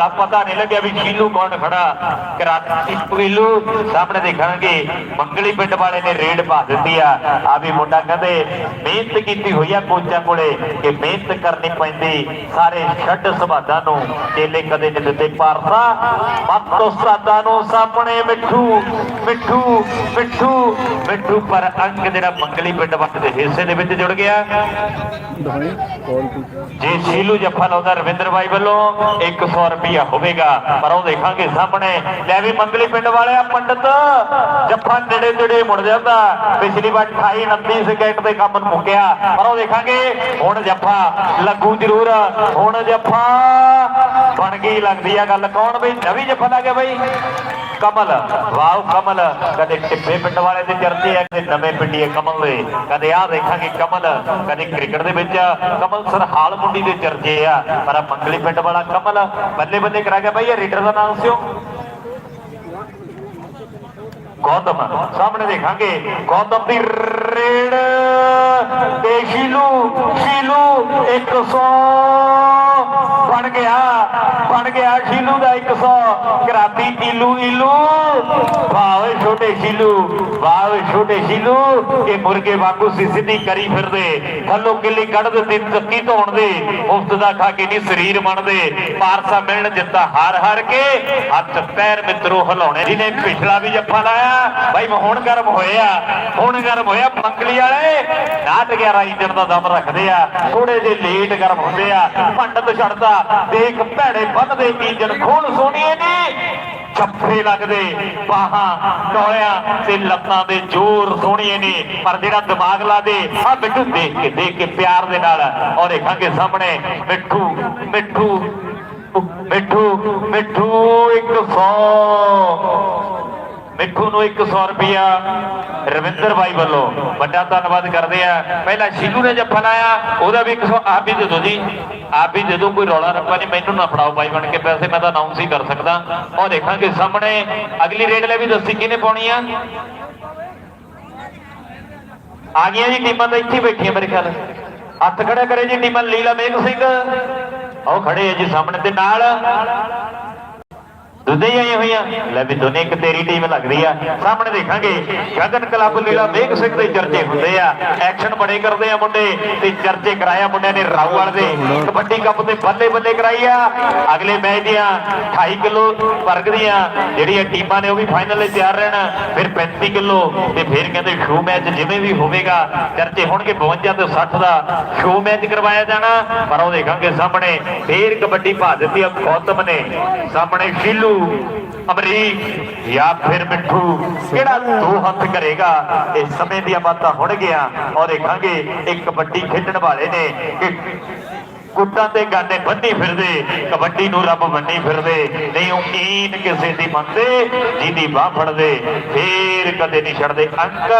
ਤਾਂ ਪਤਾ ਨਹੀਂ ਲੱਗਿਆ ਵੀ ਸ਼ੀਲੂ ਕੌਣ ਖੜਾ ਕਰਾਚੀ ਪੀਲੂ ਸਾਹਮਣੇ ਦੇਖਾਂਗੇ ਮੰਗਲੀ ਪਿੰਡ ਵਾਲੇ ਨੇ ਰੇਡ ਪਾ ਦਿੱਤੀ ਆ। ਆ ਵੀ ਮੁੰਡਾ ਕਹਿੰਦੇ ਮਿਹਨਤ ਕੀਤੀ ਹੋਈ ਆ ਕੋਚਾਂ ਕੋਲੇ ਕਿ ਮਿਹਨਤ ਕਰਨੀ ਪੈਂਦੀ ਸਾਰੇ ਛੱਡ ਸੁਭਾਦਾਂ ਨੂੰ ਚੇਲੇ ਕਦੇ ਨਹੀਂ ਦਿੱਤੇ ਪਾਰਸਾ ਮੱਤ ਉਸਤਾਦਾਂ ਨੂੰ ਸਾਹਮਣੇ ਮਿੱਠੂ ਮਿੱਠੂ ਮਿੱਠੂ ਮਿੱਠੂ ਪਰ ਅੰਕ ਜਿਹੜਾ ਮੰਗਲੀ ਪਿੰਡ ਵਾਲੇ ਦੇ ਹਿੱਸੇ ਦੇ ਵਿੱਚ ਜੁੜ ਗਿਆ। ਜੇ ਸ਼ੀਲੂ ਜੱਫਾ ਲਾਉਂਦਾ ਰਵਿੰਦਰ ਬਾਈ ਵੱਲੋਂ 100 ਰੁਪਿਆ ਹੋਵੇਗਾ, ਪਰ ਉਹ ਦੇਖਾਂਗੇ ਸਾਹਮਣੇ। ਲੈ ਵੀ ਮੰਗਲੀ ਪਿੰਡ ਵਾਲਿਆ, ਪੰਡਤ। ਜੱਫਾ ਨੇੜੇ ਨੇੜੇ ਮੁੜ ਜਾਂਦਾ। ਪਿਛਲੀ ਵਾਰ 28 29 ਸਕਿੰਟ ਦੇ ਕੰਮ ਮੁੱਕਿਆ, ਪਰ ਉਹ ਦੇਖਾਂਗੇ, ਹੁਣ ਜੱਫਾ ਲੱਗੂ ਜ਼ਰੂਰ। ਹੁਣ ਜੱਫਾ ਬਣ ਗਈ, ਲੱਗਦੀ ਆ ਗੱਲ। ਕੌਣ ਬਈ? ਨਵੀਂ ਜੱਫਾ ਲਾ ਗਿਆ ਬਈ। ਕਮਲ, ਵਾਓ ਕਮਲ, ਕਦੇ ਟਿੱਬੇ ਪਿੰਡ ਵਾਲੇ ਦੇ ਚਰਚੇ ਆ, ਕਦੇ ਨਵੇਂ ਪਿੰਡੀਏ ਕਮਲ ਦੇ, ਕਦੇ ਆਹ ਦੇਖਾਂਗੇ ਕਮਲ, ਕਦੇ ਕ੍ਰਿਕਟ ਦੇ ਵਿੱਚ, ਕਮਲ ਸਰਹਾਲ ਮੁੰਡੀ ਦੇ ਚਰਚੇ ਆ, ਪਰ ਮੰਗਲੀ ਪਿੰਡ ਵਾਲਾ ਕਮਲ, ਬੱਲੇ ਬੱਲੇ ਕਰਾ ਗਿਆ ਬਈ, ਇਹ ਰੇਡਰ ਦਾ ਨਾਮ ਸਿਓ। ਗੌਤਮ, ਸਾਹਮਣੇ ਦੇਖਾਂਗੇ, ਗੌਤਮ ਦੀ ਰੇਡ, ਤੇ ਸ਼ੀਲੂ ਸ਼ੀਲੂ 100 ਬਣ ਗਿਆ। ਗਿਆ ਸ਼ੀਲੂ ਦਾ 100 ਕਰਾਤੀ ਟੀਲੂ ਇਲੂ ਵਾਹ ਛੋਟੇ ਸ਼ੀਲੂ, ਵਾਹ ਛੋਟੇ ਸ਼ੀਲੂ, ਇਹ ਮੁਰਗੇ ਵਾਂਗੂ ਸਿੱਧੀ ਕਰੀ ਫਿਰਦੇ। ਥੱਲੋਂ ਕਿੱਲੀ ਕੱਢ ਦਿੱਤੀ, ਚੱਕੀ ਧੋਣ ਦੇ। ਮੁਫਤ ਦਾ ਖਾ ਕੇ ਨਹੀਂ ਸਰੀਰ ਬਣਦੇ। ਪਾਰਸਾ ਮਿਲਣ ਜਿੱਤਾ ਹਾਰ ਹਾਰ ਕੇ, ਹੱਥ ਪੈਰ ਮਿੱਤਰੋ ਹਲਾਉਣੇ। ਜਿਹਨੇ ਪਿਛਲਾ ਵੀ ਜੱਫਾ ਲਾਇਆ, ਬਾਈ ਹੁਣ ਗਰਮ ਹੋਇਆ। ਹੁਣ ਗਰਮ ਹੋਇਆ ਮੰਗਲੀ ਵਾਲੇ। ਨਾਟ 11 ਇੰਜਣ ਦਾ ਦਮ ਰੱਖਦੇ ਆ। ਥੋੜੇ ਜਿਹੇ ਲੇਟ ਗਰਮ ਹੁੰਦੇ ਆ। ਪੰਡਤ ਛੱਡਦਾ, ਦੇਖ ਭੈੜੇ ਬੰਨਦੇ ਇੰਜਣ ਖੋਲ ਸੋਣੀਏ ਨੇ। ਛੱਫੇ ਲੱਗਦੇ, ਬਾਹਾਂ ਟੋਲਿਆਂ ਤੇ ਲੱਤਾਂ ਦੇ ਜ਼ੋਰ ਸੋਹਣੀਏ ਨੇ। ਪਰ ਜਿਹੜਾ ਦਿਮਾਗ ਲਾ ਦੇ ਆ ਮਿੱਠੂ ਦੇਖ ਕੇ ਦੇਖ ਕੇ ਪਿਆਰ ਦੇ ਨਾਲ ਔਰ ਦੇਖਾਂਗੇ ਸਾਹਮਣੇ ਮਿੱਠੂ ਮਿੱਠੂ ਮਿੱਠੂ ਮਿੱਠੂ 100 ਮਿੱਠੂ ਨੂੰ 100 ਰੁਪਿਆ ਰਵਿੰਦਰ ਬਾਈ ਵੱਲੋਂ ਵੱਡਾ ਧੰਨਵਾਦ ਕਰਦੇ ਆ। ਪਹਿਲਾਂ ਸ਼ੀਲੂ ਨੇ ਜੱਫਾ ਲਾਇਆ, ਉਹਦਾ ਵੀ 100 ਆਪ ਵੀ ਦੇ ਦਿਓ ਜੀ। ਆਪ ਵੀ ਦੇ ਦਿਓ, ਕੋਈ ਰੌਲਾ ਰੱਪਾ ਨਹੀਂ, ਮੈਨੂੰ ਨਾ ਫੜਾਓ ਬਾਈ ਬਣ ਕੇ ਪੈਸੇ ਮੈਂ ਤਾਂ ਅਨਾਉਂਸ ਹੀ ਕਰ ਸਕਦਾ। ਉਹ ਦੇਖਾਂਗੇ ਸਾਹਮਣੇ, ਅਗਲੀ ਰੇਡ ਲੈ ਵੀ ਦੱਸੀ ਕਿਹਨੇ ਪਾਉਣੀ ਆ? ਆ ਗਈਆਂ ਜੀ ਟੀਮਾਂ ਤਾਂ ਇੱਥੇ ਬੈਠੀਆਂ ਮੇਰੇ ਖਿਆਲ। ਹੱਥ ਖੜਾ ਕਰੇ ਜੀ, ਟੀਮਾਂ ਲੀਲਾ ਮੇਘ ਸਿੰਘ। ਉਹ ਖੜੇ ਆ ਜੀ ਸਾਹਮਣੇ ਤੇ ਨਾਲ। ਦੁੱਧੇ ਹੀ ਆਏ ਹੋਈਆਂ ਲੈ ਵੀ ਦੋਨੇ ਇੱਕ ਤੇਰੀ ਟੀਮ ਲੱਗਦੀ ਆ। ਸਾਹਮਣੇ ਦੇਖਾਂਗੇ, ਗਗਨ ਕਲੱਬ ਲੀਲਾ ਮੇਘ ਸਿੰਘ ਦੇ ਚਰਚੇ ਹੁੰਦੇ ਆ। ਐਕਸ਼ਨ ਬੜੇ ਕਰਦੇ ਆ ਮੁੰਡੇ ਤੇ ਚਰਚੇ ਕਰਾਇਆ ਮੁੰਡਿਆਂ ਨੇ ਰਾਊਵਾਲ ਦੇ। ਕਬੱਡੀ ਕੱਪ ਤੇ ਬੱਲੇ ਬੱਲੇ ਕਰਾਈ ਆ। ਅਗਲੇ ਮੈਚ ਦੀਆਂ 28 ਕਿਲੋ ਵਰਗ ਦੀਆਂ ਜਿਹੜੀਆਂ ਟੀਮਾਂ ਨੇ ਉਹ ਵੀ ਫਾਈਨਲ ਲਈ ਤਿਆਰ ਰਹਿਣ। ਫਿਰ 35 ਕਿਲੋ ਤੇ ਫਿਰ ਕਹਿੰਦੇ ਸ਼ੋ ਮੈਚ ਜਿਵੇਂ ਵੀ ਹੋਵੇਗਾ, ਚਰਚੇ ਹੋਣਗੇ 52 ਤੇ 60 ਦਾ ਸ਼ੋ ਮੈਚ ਕਰਵਾਇਆ ਜਾਣਾ। ਪਰ ਉਹ ਦੇਖਾਂਗੇ ਸਾਹਮਣੇ ਫੇਰ ਕਬੱਡੀ ਭਾ ਦਿੱਤੀ ਆ ਗੌਤਮ ਨੇ। ਸਾਹਮਣੇ ਸ਼ੀਲੂ ਅਮਰੀਕ ਜਾਂ ਫਿਰ ਮਿੱਠੂ, ਕਿਹੜਾ ਦੋ ਹੱਥ ਕਰੇਗਾ? ਇਹ ਸਮੇਂ ਦੀਆਂ ਬਾਤਾਂ ਹੁਣ ਗਿਆ, ਔਰ ਦੇਖਾਂਗੇ ਇਹ ਕਬੱਡੀ ਖੇਡਣ ਵਾਲੇ ਨੇ ਕਿ ਕੁੱਟਾਂ ਤੇ ਗਾਨੇ ਬੰਨੀ ਫਿਰਦੇ, ਕਬੱਡੀ ਨੂੰ ਰੱਬ ਬੰਨੀ ਫਿਰਦੇ। ਨਹੀਂ, ਉਹ ਕਿਸੇ ਦੀ ਮੰਨਦੇ, ਜਿਹਦੀ ਬਾਹ ਫੜਦੇ। ਫੇਰ ਕਦੇ ਨਹੀਂ ਛੱਡਦੇ। ਅੰਕ,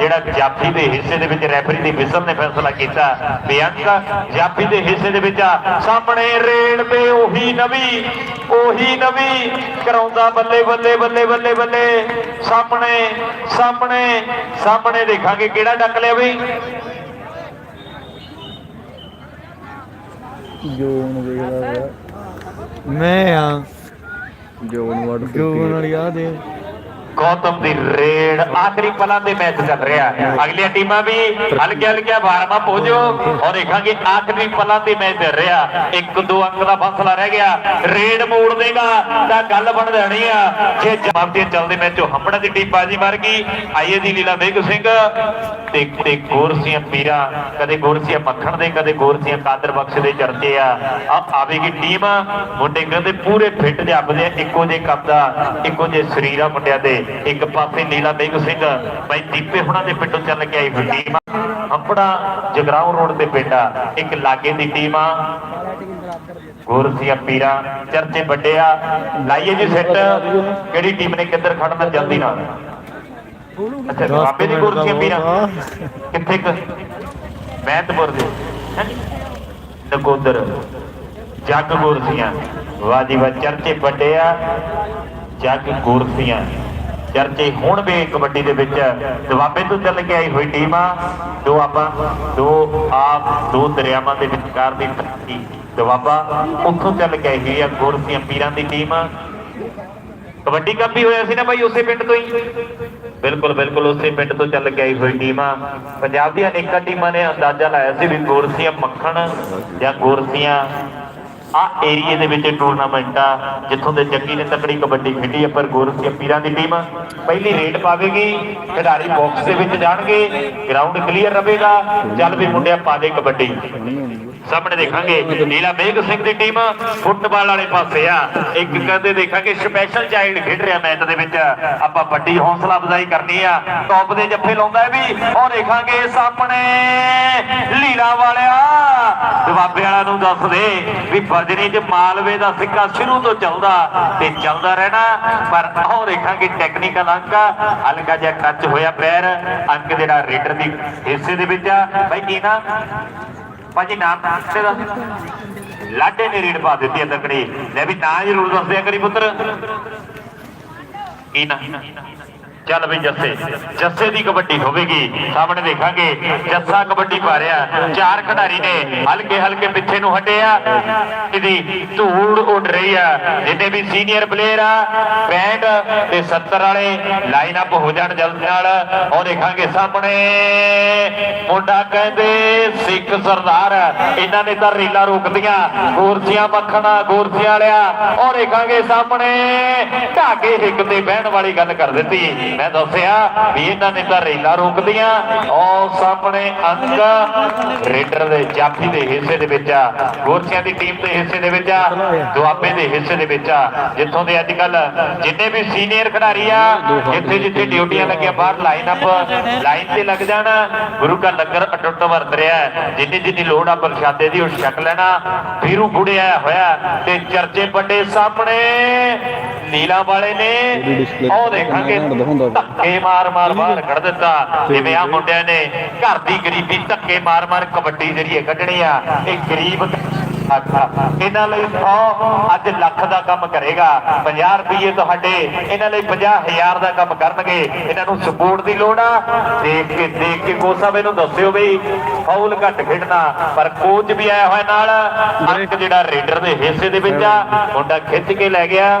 ਜਿਹੜਾ ਜਾਫੀ ਦੇ ਹਿੱਸੇ ਦੇ ਵਿੱਚ ਰੈਫਰੀ ਦੀ ਵਿਸਲ ਨੇ ਫੈਸਲਾ ਕੀਤਾ ਵੀ ਅੰਕ ਜਾਫੀ ਦੇ ਹਿੱਸੇ ਦੇ ਵਿੱਚ ਆ, ਸਾਹਮਣੇ ਰੇਡ ਤੇ ਉਹੀ ਨਵੀਂ ਉਹੀ ਨਵੀਂ, ਕਰਾਉਂਦਾ ਬੱਲੇ ਬੱਲੇ ਬੱਲੇ ਬੱਲੇ ਬੱਲੇ। ਸਾਹਮਣੇ ਸਾਹਮਣੇ ਸਾਹਮਣੇ ਦੇਖਾਂਗੇ ਕਿਹੜਾ ਡੱਕ ਲਿਆ ਬਈ। ਜੋਨ ਵੇਖਦਾ ਪਿਆ ਮੈਂ ਆ। ਜੋਨ ਵੜ ਜੋਨ ਵਾਲੀ ਆ ਦੇ। ਗੌਤਮ ਦੀ ਰੇਡ ਆਖਰੀ ਪਲਾਂ ਦੇ ਮੈਚ ਚੱਲ ਰਿਹਾ ਅਗਲੀਆਂ ਟੀਮਾਂ ਵੀ ਹਲਕੇ ਹਲਕੇ 12ਵਾਂ ਪਹੁੰਚੋ। ਔਰ ਦੇਖਾਂਗੇ ਆਖਰੀ ਪਲਾਂ ਦੇ ਮੈਚ ਚੱਲ ਰਿਹਾ। ਇੱਕ ਦੋ ਅੰਕ ਦਾ ਫਾਸਲਾ ਰਹਿ ਗਿਆ। ਰੇਡ ਮੋੜ ਦੇਗਾ ਤਾਂ ਗੱਲ ਬਣ ਜਾਣੀ ਆ। ਜੇ ਜਵਾਬ ਦੇ ਚੱਲਦੇ ਮੈਚ ਹੰਬੜਾ ਦੀ ਟੀਮ ਬਾਜੀ ਮਾਰ ਗਈ। ਆਈਏ ਦੀ ਲੀਲਾ ਮੇਘ ਸਿੰਘ। ਤੇ ਤੇ ਗੋਰਸੀਆਂ ਪੀਰਾ, ਕਦੇ ਗੋਰਸੀਆਂ ਮੱਖਣ ਦੇ, ਕਦੇ ਗੋਰਸੀਆਂ ਕਾਦਰ ਬਖਸ਼ ਦੇ ਚਰਚੇ ਆ। ਆ ਆਵੇਗੀ ਟੀਮ, ਮੁੰਡੇ ਕਹਿੰਦੇ ਪੂਰੇ ਫਿੱਟ ਜਾਪਦੇ ਇੱਕੋ ਜੇ ਕੱਪਦਾ ਇੱਕੋ ਜੇ ਸਰੀਰ ਆ ਮੁੰਡਿਆਂ ਦੇ। ਇੱਕ ਪਾਸੇ ਨੀਲਾ ਸਿੰਘ ਸਿੰਘ, ਬਾਈ ਦੀਪੇ ਹੁਣਾਂ ਦੇ ਪਿੰਡੋਂ ਚੱਲ ਕੇ ਆਈ ਹੋਈ ਟੀਮ ਆ। ਹੰਪੜਾ ਜਗਰਾਉਂ ਰੋਡ ਤੇ ਪਿੰਡ ਆ। ਇੱਕ ਲਾਗੇ ਦੀ ਟੀਮ ਆ। ਗੋਰਸੀਆਂ ਪੀਰਾ, ਚਰਚੇ ਵੱਡੇ ਆ। ਲਾਈਏ ਜੀ ਸੈੱਟ ਕਿਹੜੀ ਟੀਮ ਨੇ ਕਿੱਧਰ ਖੜਨਾ, ਜਲਦੀ ਨਾਲ। ਅੱਛਾ ਬਾਬੇ ਦੀ ਗੋਰਸੀਆਂ ਪੀਰਾ ਕਿੱਥੇ ਕੁ? ਮਹਿਤਪੁਰ ਦੇ। ਹਾਂਜੀ। ਨਕੋਦਰ। ਜੱਗ ਗੁਰਸੀਆਂ ਵਾਹ ਜੀ ਵਾਹ ਚਰਚੇ ਵੱਡੇ ਆ। ਜੱਗ ਗੁਰਸੀਆਂ ਚਰਚੇ ਹੁਣ ਵੀ ਕਬੱਡੀ ਦੇ ਵਿੱਚ ਦੁਆਬੇ ਤੋਂ ਚੱਲ ਕੇ ਆਈ ਹੋਈ ਟੀਮ ਆ। ਦੋ ਆਪਾਂ ਦੋ ਆਪ ਦੋ ਦਰਿਆਵਾਂ ਦੇ ਵਿਚਕਾਰ ਦੀ ਧਰਤੀ। ਜਵਾਬਾ ਉੱਥੋਂ ਚੱਲ ਕੇ ਆਈ ਆ ਗੁਰਸੀਆਂ ਪੀਰਾਂ ਦੀ ਟੀਮ ਕਬੱਡੀ ਕੱਪ ਵੀ ਹੋਇਆ ਸੀ ਨਾ ਭਾਈ ਉਸੇ ਪਿੰਡ ਤੋਂ ਹੀ? ਬਿਲਕੁਲ ਬਿਲਕੁਲ ਉਸੇ ਪਿੰਡ ਤੋਂ ਚੱਲ ਕੇ ਆਈ ਹੋਈ ਟੀਮ ਪੰਜਾਬ ਦੀਆਂ ਅਨੇਕਾਂ ਟੀਮਾਂ ਨੇ ਅੰਦਾਜ਼ਾ ਲਾਇਆ ਸੀ ਵੀ ਗੁਰਸੀਆਂ ਮੱਖਣ ਜਾਂ ਗੁਰਸੀਆਂ ਆ ਏਰੀਏ ਦੇ ਵਿੱਚ ਟੂਰਨਾਮੈਂਟ ਆ, ਜਿੱਥੋਂ ਦੇ ਜੱਗੀ ਨੇ ਤਕੜੀ ਕਬੱਡੀ ਖੇਡੀ ਆ, ਪਰ ਗੁਰਸੀਆਂ ਪੀਰਾਂ ਦੀ ਟੀਮ ਪਹਿਲੀ ਰੇਡ ਪਾਵੇਗੀ, ਖਿਡਾਰੀ ਬਾਕਸ ਦੇ ਵਿੱਚ ਜਾਣਗੇ ਗਰਾਊਂਡ ਕਲੀਅਰ ਰਹੇਗਾ, ਚੱਲ ਵੀ ਮੁੰਡਿਆ ਪਾ ਦੇ ਕਬੱਡੀ। ਸਾਹਮਣੇ ਦੇਖਾਂਗੇ, ਨੀਲਾ ਮੇਘ ਸਿੰਘ ਦੀ ਟੀਮ ਫੁੱਟਬਾਲ ਵਾਲੇ ਪਾਸੇ ਆ। ਇੱਕ ਕਹਿੰਦੇ ਦੇਖਾਂਗੇ ਸਪੈਸ਼ਲ ਚਾਈਲਡ ਖੇਡ ਰਿਹਾ ਮੈਚ ਦੇ ਵਿੱਚ। ਆਪਾਂ ਵੱਡੀ ਹੌਸਲਾ ਅਫਜ਼ਾਈ ਕਰਨੀ ਆ। ਟੌਪ ਦੇ ਜੱਫੇ ਲਾਉਂਦਾ ਵੀ, ਉਹ ਦੇਖਾਂਗੇ ਸਾਹਮਣੇ, ਲੀਲਾ ਵਾਲਿਆ। ਜਵਾਬੇ ਵਾਲਾ ਨੂੰ ਦੱਸ ਦੇ ਵੀ ਬਜਰੀ 'ਚ ਮਾਲਵੇ ਦਾ ਸਿੱਕਾ ਸ਼ੁਰੂ ਤੋਂ ਚੱਲਦਾ ਤੇ ਚੱਲਦਾ ਰਹਿਣਾ। ਪਰ ਉਹ ਦੇਖਾਂਗੇ ਟੈਕਨੀਕਲ ਅੰਕ ਹਲਕਾ ਜਿਹਾ ਟੱਚ ਹੋਇਆ ਪੈਰ। ਅੰਕ ਜਿਹੜਾ ਰੇਡਰ ਦੀ ਹਿੱਸੇ ਦੇ ਵਿੱਚ ਆ। ਬਾਈ ਕੀ ਨਾ ਭਾਜੀ ਨਾਮ ਦੱਸੇ ਦਾ ਲਾਡੇ ਨੇ ਰੀੜ ਪਾ ਦਿੱਤੀ ਹੈ ਤਕੜੀ ਲੈ ਵੀ ਨਾਂ ਜ਼ਰੂਰ ਦੱਸਦੇ ਆ ਕਰੀ ਪੁੱਤਰ। ਕੀ ਨਾ? ਚੱਲ ਵੀ ਜੱਸੇ। ਜੱਸੇ ਦੀ ਕਬੱਡੀ ਹੋਵੇਗੀ। ਸਾਹਮਣੇ ਦੇਖਾਂਗੇ, ਜੱਸਾ ਕਬੱਡੀ ਪਾ ਰਿਹਾ ਚਾਰ ਖਿਡਾਰੀ ਨੇ ਹਲਕੇ ਹਲਕੇ ਪਿੱਛੇ ਨੂੰ ਹਟਿਆ। ਇਹਦੀ ਧੂੜ ਉੱਡ ਰਹੀ ਆ। ਜਿੰਨੇ ਵੀ ਸੀਨੀਅਰ ਪਲੇਅਰ ਆ ਬੈਂਡ ਤੇ 70 ਵਾਲੇ ਲਾਈਨ ਅਪ ਹੋ ਜਾਣ ਜਲਦੀ ਨਾਲ। ਉਹ ਦੇਖਾਂਗੇ ਸਾਹਮਣੇ। ਮੁੰਡਾ ਕਹਿੰਦੇ, ਸਿੱਖ ਸਰਦਾਰ। ਇਹਨਾਂ ਨੇ ਤਾਂ ਰੀਲਾ ਰੋਕਦੀਆਂ ਗੋਰਸੀਆਂ ਮੱਖਣਾ ਗੋਰਸੀਆਂ ਵਾਲਿਆ। ਉਹ ਦੇਖਾਂਗੇ ਸਾਹਮਣੇ। ਢਾਕੇ ਹਿੱਕ ਤੇ ਬਹਿਣ ਵਾਲੀ ਗੱਲ ਕਰ ਦਿੱਤੀ। ਮੈਂ ਦੱਸਿਆ ਵੀ ਇਹਨਾਂ ਨੇ ਤਾਂ ਰੀਲਾ ਰੋਕਦੀਆਂ। ਉਹ ਸਾਹਮਣੇ ਅੰਕ ਰੇਡਰ ਦੇ ਜਾਫੀ ਦੇ ਹਿੱਸੇ ਦੇ ਵਿੱਚ ਆ ਗੋਰਸੀਆਂ ਦੀ ਟੀਮ ਦੇ ਹਿੱਸੇ ਦੇ ਵਿੱਚ ਆ ਦੁਆਬੇ ਦੇ ਹਿੱਸੇ ਦੇ ਵਿੱਚ ਆ। ਜਿੱਥੋਂ ਦੇ ਅੱਜ ਕੱਲ ਜਿੰਨੇ ਵੀ ਸੀਨੀਅਰ ਖਿਡਾਰੀ ਆ ਜਿੱਥੇ ਜਿੱਥੇ ਡਿਊਟੀਆਂ ਲੱਗੀਆਂ ਬਾਹਰ ਲਾਈਨ ਅਪ ਲਾਈਨ ਤੇ ਲੱਗ ਜਾਣਾ। ਗੁਰੂ ਕਾ ਲੰਗਰ ਅਟੁੱਟ ਵਰਤ ਰਿਹਾ। ਜਿੰਨੀ ਜਿੰਨੀ ਲੋੜ ਆ ਪ੍ਰਸ਼ਾਦੇ ਦੀ ਉਹ ਛਕ ਲੈਣਾ। ਫੀਰੂ ਗੁੜਿਆ ਹੋਇਆ ਤੇ ਚਰਚੇ ਵੱਡੇ ਸਾਹਮਣੇ ਨੀਲਾ ਵਾਲੇ ਨੇ। ਉਹ ਦੇਖਾਂਗੇ। ਧੱਕੇ ਮਾਰ ਮਾਰ ਬਾਹਰ ਕੱਢ ਦਿੱਤਾ। ਜਿਵੇਂ ਆ ਮੁੰਡਿਆਂ ਨੇ ਘਰ ਦੀ ਗਰੀਬੀ ਧੱਕੇ ਮਾਰ ਮਾਰ ਕਬੱਡੀ ਜਿਹੜੀ ਕੱਢਣੀ ਆ ਇਹ ਗਰੀਬ ਇਹਨਾਂ ਲਈ 100 ਅੱਜ ਲੱਖ ਦਾ ਕੰਮ ਕਰੇਗਾ। 50 ਰੁਪਏ ਤੁਹਾਡੇ ਇਹਨਾਂ ਲਈ 50000 ਦਾ ਕੰਮ ਕਰਨਗੇ। ਇਹਨਾਂ ਨੂੰ ਸਪੋਰਟ ਦੀ ਲੋੜ ਆ। ਦੇਖ ਕੇ ਦੇਖ ਕੇ ਕੋਚ ਸਾਹਿਬ ਇਹਨੂੰ ਦੱਸਿਓ ਬਈ ਫਾਉਲ ਘੱਟ ਖੇਡਣਾ। ਪਰ ਕੋਚ ਵੀ ਆਇਆ ਹੋਇਆ ਨਾਲ ਅੰਕ ਜਿਹੜਾ ਰੇਡਰ ਦੇ ਹਿੱਸੇ ਦੇ ਵਿੱਚ ਆ ਮੁੰਡਾ ਖਿੱਚ ਕੇ ਲੈ ਗਿਆ।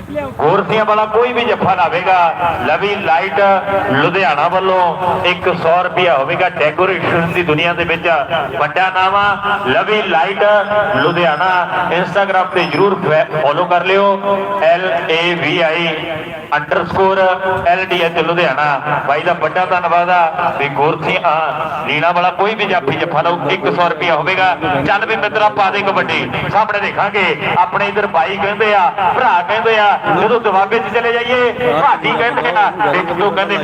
ਇੱਥੇ ਗੋਰਸੀਆਂ ਵਾਲਾ ਕੋਈ ਵੀ ਜੱਫਾ ਲਾਵੇਗਾ ਲਵੀ ਲਾਈਟ ਲੁਧਿਆਣਾ ਵੱਲੋਂ 100 ਰੁਪਿਆ ਹੋਵੇਗਾ ਡੈਕੋਰੇਸ਼ਨ ਦੀ ਦੁਨੀਆ ਦੇ ਵਿੱਚ। ਵੱਡਾ ਨਾਮ ਆ, ਲਵੀ ਲਾਈਟ ਲੁਧਿਆਣਾ। ਇੰਸਟਾਗ੍ਰam ਤੇ ਜਰੂਰ ਫੋਲੋ ਕਰ ਲਿਓ। L A V I underscore L D H Ludhiana. ਬਾਈ ਦਾ ਵੱਡਾ ਧੰਨਵਾਦ ਆ। ਵੀ ਗੋਰਸੀਆਂ ਲੀਲਾ ਵਾਲਾ ਕੋਈ ਵੀ ਜਾਫੀ ਜੱਫਾ ਲਾਉ 100 ਰੁਪਿਆ ਹੋਵੇਗਾ। ਚੱਲ ਵੀ ਮਿੱਤਰਾ, ਪਾ ਦੇ ਕਬੱਡੀ। ਸਾਹਮਣੇ ਦੇਖਾਂਗੇ। ਆਪਣੇ ਇਧਰ ਬਾਈ ਕਹਿੰਦੇ ਆ, ਭਰਾ ਕਹਿੰਦੇ ਆ ਜਦੋਂ ਦਵਾਬੇ 'ਚ ਚਲੇ ਜਾਈਏ ਭਾਜੀ ਕਹਿੰਦੇ ਆ ਇੱਕ ਦੋ ਕਹਿੰਦੇ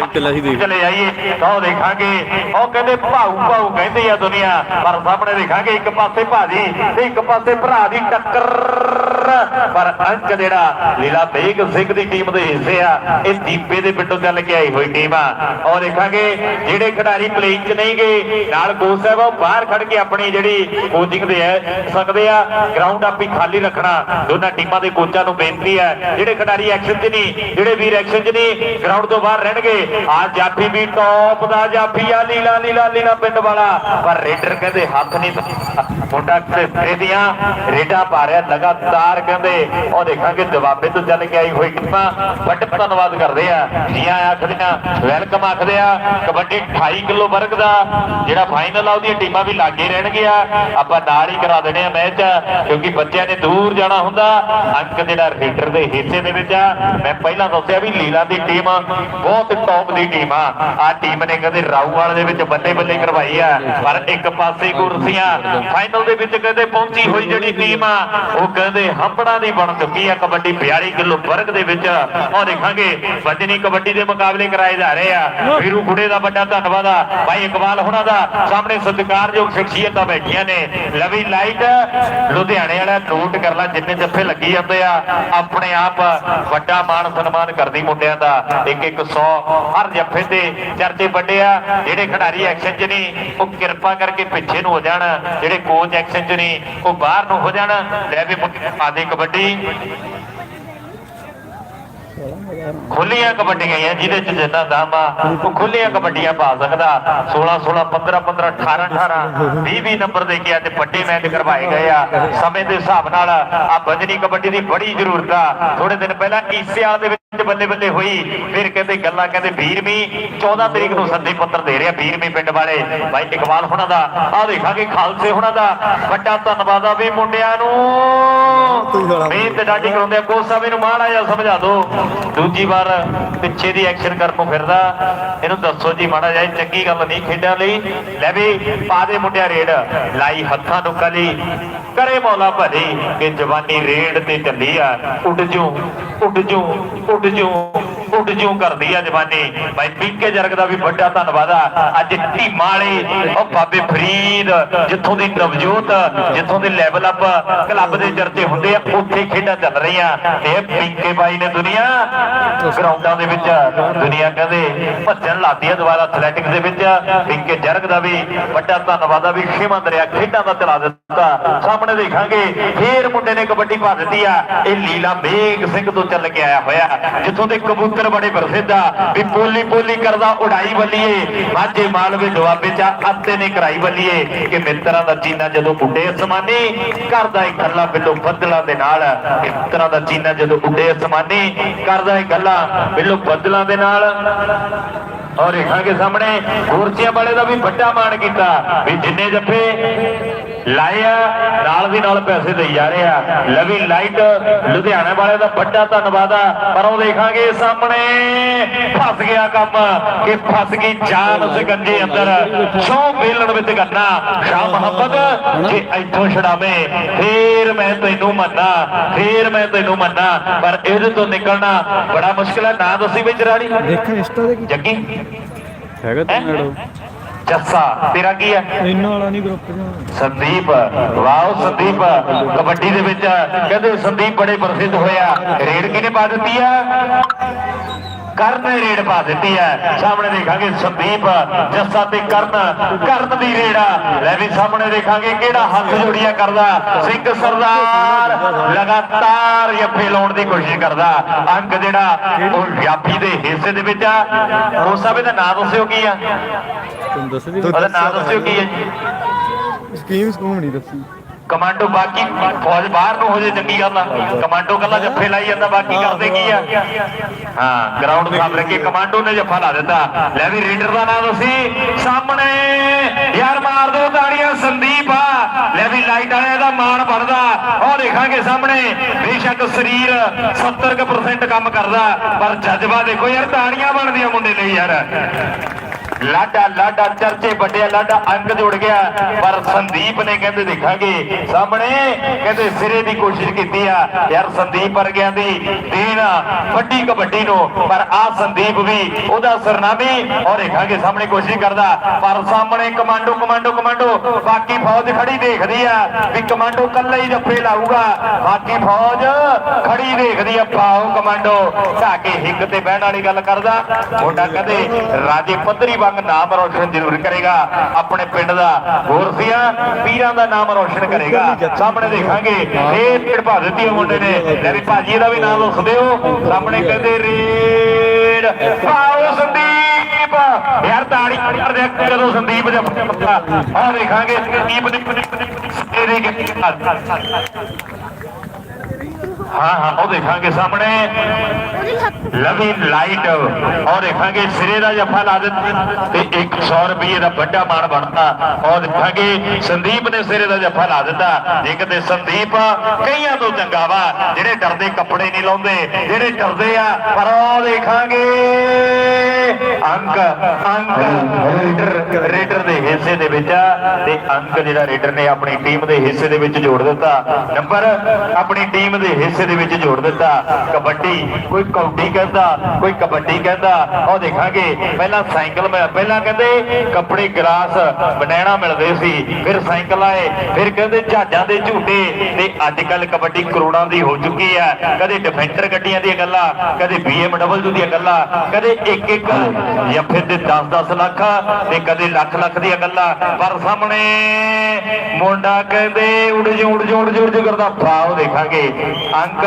ਚਲੇ ਜਾਈਏ ਤਾਂ ਉਹ ਦੇਖਾਂਗੇ। ਉਹ ਕਹਿੰਦੇ ਭਾਊ ਭਾਊ ਕਹਿੰਦੇ ਆ ਦੁਨੀਆ ਪਰ ਸਾਹਮਣੇ ਦੇਖਾਂਗੇ ਇੱਕ ਪਾਸੇ ਭਾਜੀ ਤੇ ਇੱਕ ਪਾਸੇ ਭਰਾ ਦੀ ਟੱਕਰ। ਪਰ ਅੰਕ ਜਿਹੜਾ ਲੀਲਾ ਬੇਗ ਸਿੰਘ ਦੀ ਟੀਮ ਦੇ ਹਿੱਸੇ ਆ ਇਹ ਦੀਪੇ ਦੇ ਪਿੰਡੋਂ ਚੱਲ ਕੇ ਆਈ ਹੋਈ ਟੀਮ ਆ। ਉਹ ਦੇਖਾਂਗੇ ਜਿਹੜੇ ਖਿਡਾਰੀ ਪਲੇਇੰਗ 'ਚ ਨਹੀਂ ਗਏ ਨਾਲ ਕੋਚ ਸਾਹਿਬ ਉਹ ਬਾਹਰ ਖੜ ਕੇ ਆਪਣੀ ਜਿਹੜੀ ਕੋਚਿੰਗ ਦੇ ਸਕਦੇ ਆ। ਗਰਾਊਂਡ ਆਪ ਖਾਲੀ ਰੱਖਣਾ ਦੋਨਾਂ ਟੀਮਾਂ ਦੇ ਕੋਚਾਂ ਨੂੰ ਬੇਨਤੀ ਹੈ। ਜਿਹੜੇ ਖਿਡਾਰੀ ਐਕਸ਼ਨ 'ਚ ਨਹੀਂ, ਜਿਹੜੇ ਵੀਰ ਐਕਸ਼ਨ 'ਚ ਨਹੀਂ ਗਰਾਊਂਡ ਤੋਂ ਬਾਹਰ ਰਹਿਣਗੇ। ਆ ਜਾਫੀ ਵੀ ਟੌਪ ਦਾ, ਜਾਫੀ ਆ ਲੀਲਾ ਲੀਲਾ ਲੀਲਾ ਪਿੰਡ ਵਾਲਾ। ਪਰ ਰੇਡਰ ਕਹਿੰਦੇ ਹੱਥ ਨਹੀਂ ਮੁੰਡਾ ਕਿਤੇ ਦੀਆਂ, ਰੇਡਾਂ ਪਾ ਰਿਹਾ ਲਗਾਤਾਰ ਕਹਿੰਦੇ। ਉਹ ਦੇਖਾਂਗੇ ਜਵਾਬੇ ਤੋਂ ਚੱਲ ਕੇ ਆਈ ਹੋਈ ਟੀਮਾਂ ਵੱਡ ਧੰਨਵਾਦ ਕਰਦੇ ਆ। ਜੀਆਂ ਆਖਦੇ ਆ ਵੈਲਕਮ ਆਖਦੇ ਆ। ਕਬੱਡੀ 28 ਕਿਲੋ ਵਰਗ ਦਾ। ਜਿਹੜਾ ਫਾਈਨਲ ਆ, ਉਹਦੀਆਂ ਟੀਮਾਂ ਵੀ ਲਾਗੇ ਰਹਿਣਗੀਆਂ। ਆਪਾਂ ਨਾਲ ਹੀ ਕਰਾ ਦੇਣੇ ਆ ਮੈਚ, ਕਿਉਂਕਿ ਬੱਚਿਆਂ ਨੇ ਦੂਰ ਜਾਣਾ ਹੁੰਦਾ। ਅੰਕ ਜਿਹੜਾ ਰੇਡਰ ਦੇ ਹਿੱਸੇ ਦੇ ਵਿੱਚ ਆ। ਮੈਂ ਪਹਿਲਾਂ ਦੱਸਿਆ ਵੀ ਲੀਲਾ ਦੀ ਟੀਮ ਬਹੁਤ ਟੌਪ ਦੀ ਟੀਮ ਆ। ਆ ਟੀਮ ਨੇ ਕਦੇ ਰਾਊਵਾਲ ਦੇ ਵਿੱਚ ਬੱਲੇ ਬੱਲੇ ਕਰਵਾਈ ਆ, ਪਰ ਇੱਕ ਪਾਸੇ ਕੁਰਸੀਆਂ ਫਾਈਨਲ ਦੇ ਵਿੱਚ ਕਹਿੰਦੇ ਪਹੁੰਚੀ ਹੋਈ ਜਿਹੜੀ ਟੀਮ ਆ, ਉਹ ਕਹਿੰਦੇ ਹੰਪੜਾ ਦੀ ਬਣ ਚੁੱਕੀ ਆ। ਕਬੱਡੀ 42 ਕਿਲੋ ਵਰਗ ਦੇ ਵਿੱਚ ਉਹ ਦੇਖਾਂਗੇ, ਵਜਨੀ ਕਬੱਡੀ ਦੇ ਮੁਕਾਬਲੇ ਕਰਾਏ ਜਾ ਰਹੇ ਆ। ਵੀਰੂ ਗੁੜੇ ਦਾ ਵੱਡਾ ਧੰਨਵਾਦ ਆ। ਭਾਈ ਇਕਬਾਲ ਹੁਣਾਂ ਦਾ ਸਾਹਮਣੇ ਸਤਿਕਾਰਯੋਗ ਸ਼ਖਸੀਅਤਾਂ ਬੈਠੀਆਂ ਨੇ। ਲਵੀ ਲਾਈਟ, ਲੁਧਿਆਣੇ ਵਾਲਾ ਨੋਟ ਕਰ ਲੈ, ਜਿੰਨੇ ਜੱਫੇ ਲੱਗੀ ਜਾਂਦੇ ਆ, ਆਪਣੇ ਆਪ ਵੱਡਾ ਮਾਣ ਸਨਮਾਨ ਕਰਦੀ ਮੁੰਡਿਆਂ ਦਾ। ਇੱਕ ਇੱਕ 100 ਹਰ ਜੱਫੇ ਤੇ ਚਰਚੇ ਵੱਡੇ ਆ। ਜਿਹੜੇ ਖਿਡਾਰੀ ਐਕਸ਼ਨ 'ਚ ਨਹੀਂ ਉਹ ਕਿਰਪਾ ਕਰਕੇ ਪਿੱਛੇ ਨੂੰ ਹੋ ਜਾਣ। ਜਿਹੜੇ ਕੋਚ ਐਕਸ਼ਨ 'ਚ ਨਹੀਂ ਉਹ ਬਾਹਰ ਨੂੰ ਹੋ ਜਾਣ। ਲੈ ਵੀ ਆਦੇ ਕਬੱਡੀ। ਖੁੱਲੀਆਂ ਕਬੱਡੀਆਂ ਆ ਜਿਹਦੇ ਚ ਜਿੰਨਾ ਦਮ ਆ ਉਹ ਖੁੱਲੀਆਂ ਕਬੱਡੀਆਂ ਪਾ ਸਕਦਾ। 16 16 15 15 18 18 20 20 ਨੰਬਰ ਦੇ ਕੇ ਅੱਜ ਵੱਡੇ ਮੈਚ ਕਰਵਾਏ ਗਏ ਆ। ਸਮੇਂ ਦੇ ਹਿਸਾਬ ਨਾਲ ਆ ਬੰਜਨੀ ਕਬੱਡੀ ਦੀ ਬੜੀ ਜ਼ਰੂਰਤ ਆ। ਥੋੜੇ ਦਿਨ ਪਹਿਲਾਂ ਈਸਿਆਲ ਦੇ ਬੱਲੇ ਬੱਲੇ ਹੋਈ, ਫਿਰ ਕਹਿੰਦੇ ਗੱਲਾਂ ਕਹਿੰਦੇ ਵੀਰਮੀ 14 ਤਰੀਕ ਨੂੰ ਸੰਦੇ ਪੱਤਰ ਦੇ ਰਿਹਾ ਵੀਰਵੀਂ ਪਿੰਡ ਵਾਲੇ। ਬਾਈ ਇਕਬਾਲ ਹੁਣਾਂ ਦਾ ਆ ਦੇਖਾਂਗੇ ਖਾਲਸੇ ਹੁਣਾਂ ਦਾ। ਵੱਡਾ ਧੰਨਵਾਦ ਆ ਵੀ ਮੁੰਡਿਆਂ ਨੂੰ। ਮਿਹਨਤ ਡਾਢੀ ਕਰਾਉਂਦੇ ਆ ਕੋਚ ਸਾਹਿਬ ਇਹਨੂੰ ਮਾੜਾ ਜਿਹਾ ਸਮਝਾ ਦਿਓ ਦੂਜੀ ਵਾਰ ਪਿੱਛੇ ਦੀ ਐਕਸ਼ਨ ਕਰਨ ਨੂੰ ਫਿਰਦਾ। ਇਹਨੂੰ ਦੱਸੋ ਜੀ ਮਾੜਾ ਜਿਹਾ, ਇਹ ਚੰਗੀ ਗੱਲ ਨਹੀਂ ਖੇਡਾਂ ਲਈ। ਲੈ ਵੀ ਪਾ ਦੇ ਮੁੰਡਿਆ ਰੇਡ। ਲਾਈ ਹੱਥਾਂ ਨੂੰ ਕਲੀ। ਕਰੇ ਮੌਲਾ ਭਰੀ ਕਿ ਜਵਾਨੀ ਰੇਡ ਤੇ ਚੱਲੀ ਆ। ਉੱਡ ਜੂ ਉੱਡ ਜੂ ਉੱਡ ਜੂ ਉੱਡ ਜੂ ਕਰਦੀ ਆ ਜਵਾਨੀ। ਬਾਈ ਪੀਕੇ ਜਰਗ ਦਾ ਵੀ ਵੱਡਾ ਧੰਨਵਾਦ ਆ। ਅੱਜ ਢੀਮਾਂ ਵਾਲੇ ਉਹ ਬਾਬੇ ਫਰੀਦ, ਜਿੱਥੋਂ ਦੀ ਨਵਜੋਤ, ਜਿੱਥੋਂ ਦੇ ਲੈਵਲ ਅਪ ਕਲੱਬ ਦੇ ਚਰਚੇ ਹੁੰਦੇ ਆ, ਉੱਥੇ ਖੇਡਾਂ ਚੱਲ ਰਹੀਆਂ। ਤੇ ਇਹ ਬਾਈ ਨੇ ਦੁਨੀਆ ਗਰਾਊਂਡਾਂ ਦੇ ਵਿੱਚ, ਦੁਨੀਆ ਕਹਿੰਦੇ ਭੱਜਣ ਲਾਤੀ ਆ ਦੁਬਾਰਾ ਐਥਲੈਟਿਕਸ ਦੇ ਵਿੱਚ। ਪਿੰਕੇ ਜਰਗ ਦਾ ਵੀ ਵੱਡਾ ਧੰਨਵਾਦ ਆ, ਵੀ ਸ਼ਿਵਮ ਦਰਿਆ ਖੇਡਾਂ ਦਾ ਚਲਾ ਦਿੱਤਾ। ਸਾਹਮਣੇ ਦੇਖਾਂਗੇ, ਫੇਰ ਮੁੰਡੇ ਨੇ ਕਬੱਡੀ ਪਾ ਦਿੱਤੀ ਆ। ਇਹ ਲੀਲਾ ਮੇਘ ਸਿੰਘ ਤੋਂ ਚੱਲ ਕੇ ਆਇਆ ਹੋਇਆ, ਜਿੱਥੋਂ ਦੇ ਕਬੂਤਰ ਬੜੇ ਪ੍ਰਸਿੱਧ ਆ। ਵੀ ਪੋਲੀ ਪੋਲੀ ਕਰਦਾ ਉਡਾਈ ਬੱਲੀਏ ਮਾਝੇ ਮਾਲਵੇ ਦੁਆਬੇ ਚ ਅੱਤੇ ਨੇ ਕਰਾਈ ਬੱਲੀਏ ਕਿ ਮਿੱਤਰਾਂ ਦਾ ਚੀਨਾ ਜਦੋਂ ਉੱਡੇ ਅਸਮਾਨੀ ਕਰਦਾ ਇਹ ਗੱਲਾਂ ਬਿੱਲੋ ਬੱਦਲਾਂ ਦੇ ਨਾਲ। ਮਿੱਤਰਾਂ ਦਾ ਚੀਨਾ ਜਦੋਂ ਉੱਡੇ ਅਸਮਾਨੀ ਕਰਦਾ ਇਹ ਗੱਲਾਂ ਬਿੱਲੋ ਬੱਦਲਾਂ ਦੇ ਨਾਲ। ਔਰ ਦੇਖਾਂਗੇ ਸਾਹਮਣੇ ਗੁਰਸੀਆਂ ਵਾਲੇ ਦਾ ਵੀ ਵੱਡਾ ਮਾਣ ਕੀਤਾ। ਵੀ ਜਿੰਨੇ ਜੱਫੇ ਲਾਏ ਆ ਨਾਲ ਦੀ ਨਾਲ ਪੈਸੇ ਦੇਈ ਜਾ ਰਹੇ ਆ। ਲਵੀ ਲਾਈਟ ਲੁਧਿਆਣਾ ਵਾਲੇ ਦਾ ਵੱਡਾ ਧੰਨਵਾਦ ਆ ਪਰ ਉਹ ਦੇਖਾਂਗੇ ਸਾਹਮਣੇ। ਫਸ ਗਿਆ ਕੰਮ ਕਿ ਫਸ ਗਈ ਜਾਨ ਉਸ ਗੰਜੇ ਅੰਦਰ। ਛੋ ਮੇਲਣ ਵਿੱਚ ਕਰਨਾ ਸ਼ਾਹ ਮੁਹੰਮਦ ਜੇ ਇੱਥੋਂ ਛਡਾਵੇਂ ਫੇਰ ਮੈਂ ਤੈਨੂੰ ਮੰਨਾ ਫੇਰ ਮੈਂ ਤੈਨੂੰ ਮੰਨਾ ਪਰ ਇਹਦੇ ਤੋਂ ਨਿਕਲਣਾ ਬੜਾ ਮੁਸ਼ਕਿਲ ਹੈ ਨਾ ਦੱਸੀ ਵਿੱਚ ਰਾਣੀ। ਦੇਖਾਂ ਇੰਸਟਾ ਦੇ ਕੀ ਜੱਗੀ। ਹੈਗਾ ਤੇ ਮੈਡੋ ਜੱਸਾ ਤੇਰਾ ਕੀ ਹੈ? ਇਹਨਾਂ ਵਾਲਾ ਨਹੀਂ ਗਰੁੱਪ ਸੰਦੀਪ ਵਾਓ ਸੰਦੀਪ ਕਬੱਡੀ ਦੇ ਵਿੱਚ ਕਹਿੰਦੇ ਸੰਦੀਪ ਬੜੇ ਪ੍ਰਸਿੱਧ ਹੋਇਆ ਰੇਡ ਕਿਹਨੇ ਪਾ ਦਿੱਤੀ ਆ? ਕਰਨ ਨੇ ਰੇਡ ਪਾ ਦਿੱਤੀ ਹੈ ਸਾਹਮਣੇ ਦੇਖਾਂਗੇ ਸੰਦੀਪ ਜੱਸਾ ਤੇ ਕਰਨ। ਕਰਨ ਦੀ ਰੇਡ ਆ। ਲੈ ਵੀ ਸਾਹਮਣੇ ਦੇਖਾਂਗੇ ਕਿਹੜਾ ਹੱਥ ਜੋੜੀਆਂ ਕਰਦਾ। ਸਿੰਘ ਸਰਦਾਰ ਲਗਾਤਾਰ ਜੱਫੇ ਲਾਉਣ ਦੀ ਕੋਸ਼ਿਸ਼ ਕਰਦਾ। ਅੰਕ ਜਿਹੜਾ ਉਹ ਵਿਆਪੀ ਦੇ ਹਿੱਸੇ ਦੇ ਵਿੱਚ ਆ। ਉਸ ਸਾਹਿਬ ਦਾ ਨਾਮ ਦੱਸਿਓ ਕੀ ਆ? ਤੁਹਾਨੂੰ ਦੱਸ ਦੀ ਉਹਦਾ ਨਾਮ ਦੱਸਿਓ ਕੀ ਹੈ ਜੀ? ਸਕੀਮ ਸਕੂਮ ਨਹੀਂ ਦੱਸੀ। ਕਮਾਂਡੋ ਬਾਕੀ ਫੌਜ ਬਾਹਰ ਨੂੰ ਹੋ ਜੇ ਚੰਗੀ ਗੱਲ ਆ। ਕਮਾਂਡੋ ਕੱਲਾ ਜੱਫੇ ਲਾਈ ਜਾਂਦਾ ਬਾਕੀ ਕਰਦੇ ਕੀ ਆ? ਹਾਂ। ਗਰਾਊਂਡ ਸਾਹਮਣੇ ਕੇ ਕਮਾਂਡੋ ਨੇ ਜੱਫਾ ਲਾ ਦਿੱਤਾ। ਲੈ ਵੀ ਰੀਡਰ ਦਾ ਨਾਮ ਦੱਸੀ। ਸਾਹਮਣੇ ਯਾਰ ਮਾਰ ਦੋ ਤਾੜੀਆਂ ਸੰਦੀਪ ਆ। ਲੈ ਵੀ ਲਾਈਟ ਵਾਲਿਆਂ ਦਾ ਮਾਣ ਬਣਦਾ। ਉਹ ਦੇਖਾਂਗੇ ਸਾਹਮਣੇ ਬੇਸ਼ੱਕ ਸਰੀਰ 70% ਕੰਮ ਕਰਦਾ ਪਰ ਜਜ਼ਬਾ ਦੇਖੋ ਯਾਰ ਤਾੜੀਆਂ ਬਣਦੀਆਂ ਮੁੰਡੇ ਲਈ ਯਾਰ। ਲਾਡਾ ਲਾਡਾ ਚਰਚੇ ਵੱਡਿਆ, ਲਾਡਾ ਅੰਕ ਜੁੜ ਗਿਆ। ਪਰ ਸੰਦੀਪ ਨੇ ਕਹਿੰਦੇ, ਦੇਖਾਂਗੇ, ਸਾਹਮਣੇ ਕਹਿੰਦੇ, ਸਿਰੇ ਦੀ ਕੋਸ਼ਿਸ਼ ਕੀਤੀ ਆ। ਯਾਰ ਸੰਦੀਪ ਵਰਗਿਆਂ ਦੀ ਦੇਣ ਵੱਡੀ ਕਬੱਡੀ ਨੂੰ। ਪਰ ਆ ਸੰਦੀਪ ਵੀ, ਉਹਦਾ ਸਰਨਾਮੀ ਔਰ ਦੇਖਾਂਗੇ, ਸਾਹਮਣੇ ਕੋਸ਼ਿਸ਼ ਕਰਦਾ। ਪਰ ਸਾਹਮਣੇ ਕਮਾਂਡੋ ਕਮਾਂਡੋ ਕਮਾਂਡੋ, ਬਾਕੀ ਫੌਜ ਖੜੀ ਦੇਖਦੀ ਆ ਵੀ ਕਮਾਂਡੋ ਕੱਲਾ ਹੀ ਜੱਫੇ ਲਾਊਗਾ। ਬਾਕੀ ਫੌਜ ਖੜੀ ਦੇਖਦੀ ਆ, ਪਾਓ ਕਮਾਂਡੋ। ਢਾਕੇ ਹਿੱਕ ਤੇ ਬਹਿਣ ਵਾਲੀ ਗੱਲ ਕਰਦਾ। ਮੁੰਡਾ ਕਦੇ ਰਾਜੇ ਪੱਧਰੀ ਵਾਂਗ ਨਾਮ ਰੌਸ਼ਨ ਜ਼ਰੂਰ ਕਰੇਗਾ ਆਪਣੇ ਪਿੰਡ ਦਾ ਗੋਰਸੀਆਂ ਪੀਰਾਂ ਦਾ ਨਾਮ ਰੌਸ਼ਨ ਕਰੇਗਾ ਸਾਹਮਣੇ ਦੇਖਾਂਗੇ ਫੇਰ ਢੇੜ ਪਾ ਦਿੱਤੀ ਮੁੰਡੇ ਨੇ ਲੈ ਵੀ ਭਾਜੀ ਦਾ ਵੀ ਨਾਮ ਦੱਸ ਦਿਓ ਸਾਹਮਣੇ ਕਹਿੰਦੇ ਰੇਡ ਪਾਓ ਸੰਦੀਪ ਯਾਰ ਤਾੜੀ ਕਰ ਦੇ ਜਦੋਂ ਸੰਦੀਪ ਦੇ ਆਹ ਦੇਖਾਂਗੇ ਸੰਦੀਪ ਦੀ ਤੇਰੀ ਹਾਂ ਹਾਂ, ਉਹ ਦੇਖਾਂਗੇ ਸਾਹਮਣੇ। ਲਵੀ ਲਾਈਟ ਔਰ ਦੇਖਾਂਗੇ, ਸਿਰੇ ਦਾ ਜੱਫਾ ਲਾ ਦਿੱਤਾ ਤੇ 100 ਰੁਪਏ ਦਾ ਵੱਡਾ ਮਾਣ ਬਣਦਾ। ਔਰ ਦੇਖਾਂਗੇ, ਸੰਦੀਪ ਨੇ ਸਿਰੇ ਦਾ ਜੱਫਾ ਲਾ ਦਿੱਤਾ ਜੇ ਕਿਤੇ ਸੰਦੀਪ, ਕਈਆਂ ਤੋਂ ਚੰਗਾ ਵਾ, ਜਿਹੜੇ ਡਰਦੇ ਕੱਪੜੇ ਨਹੀਂ ਲਾਉਂਦੇ, ਜਿਹੜੇ ਡਰਦੇ ਆ, ਪਰ ਉਹ ਦੇਖਾਂਗੇ। ਅੰਕ ਅੰਕ ਰੇਡਰ ਦੇ ਹਿੱਸੇ ਦੇ ਵਿੱਚ ਤੇ ਅੰਕ ਜਿਹੜਾ ਰੇਡਰ ਨੇ ਆਪਣੀ ਟੀਮ ਦੇ ਹਿੱਸੇ ਦੇ ਵਿੱਚ ਜੋੜ ਦਿੱਤਾ। ਨੰਬਰ, ਆਪਣੀ ਟੀਮ ਦੇ ਹਿੱਸੇ ਦੇ ਵਿੱਚ ਜੋੜ ਦਿੱਤਾ। ਕਬੱਡੀ, ਕੋਈ ਕੌਡੀ ਕਹਿੰਦਾ, ਕੋਈ ਕਬੱਡੀ ਕਹਿੰਦਾ, ਉਹ ਦੇਖਾਂਗੇ। ਪਹਿਲਾਂ ਸਾਈਕਲ ਪਹਿਲਾਂ ਕਹਿੰਦੇ ਕੱਪੜੇ ਗਲਾਸ ਬਨੈਣਾ ਮਿਲਦੇ ਸੀ, ਫਿਰ ਸਾਈਕਲ ਆਏ, ਫਿਰ ਕਹਿੰਦੇ ਜਹਾਜ਼ਾਂ ਦੇ ਝੂਟੇ ਤੇ ਅੱਜ ਕੱਲ ਕਬੱਡੀ ਕਰੋੜਾਂ ਦੀ ਹੋ ਚੁੱਕੀ ਹੈ। ਕਦੇ ਡਿਫੈਂਡਰ ਗੱਡੀਆਂ ਦੀਆਂ ਗੱਲਾਂ, ਕਦੇ BMW ਦੀਆਂ ਗੱਲਾਂ, ਕਦੇ ਇੱਕ ਇੱਕ ਜਾਂ ਫਿਰ ਤੇ 10-10 ਲੱਖ ਤੇ ਕਦੇ ਲੱਖ ਲੱਖ ਦੀਆਂ ਗੱਲਾਂ। ਪਰ ਸਾਹਮਣੇ ਮੁੰਡਾ ਕਹਿੰਦੇ, ਉੜ ਜੂ ਉੜ ਜੂ ਉੜ ਜੂ ਕਰਦਾ। ਫਾਉ ਦੇਖਾਂਗੇ। ਅੰਕ,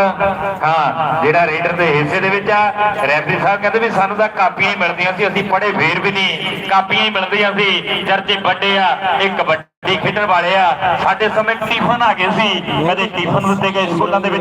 ਹਾਂ, ਜਿਹੜਾ ਰੇਡਰ ਦੇ ਹਿੱਸੇ ਦੇ ਵਿੱਚ ਆ, ਰੈਫਰੀ ਸਾਹਿਬ ਕਹਿੰਦੇ ਵੀ ਸਾਨੂੰ ਤਾਂ ਕਾਪੀਆਂ ਹੀ ਮਿਲਦੀਆਂ ਸੀ, ਅਸੀਂ ਪੜ੍ਹੇ ਫੇਰ ਵੀ ਨਹੀਂ। ਕਾਪੀਆਂ ਹੀ ਮਿਲਦੀਆਂ ਸੀ। ਚਰਚੇ ਵੱਡੇ ਆ ਇਹ ਕਬੱਡੀ ਖੇਡਣ ਵਾਲੇ ਆ, ਸਾਡੇ ਸਮੇਂ ਟਿਫਨ ਆ ਗਏ ਸੀ। ਕਦੇ ਟਿਫਨ ਦਿੱਤੇ ਗਏ, ਸਕੂਲਾਂ ਦੇ ਵਿੱਚ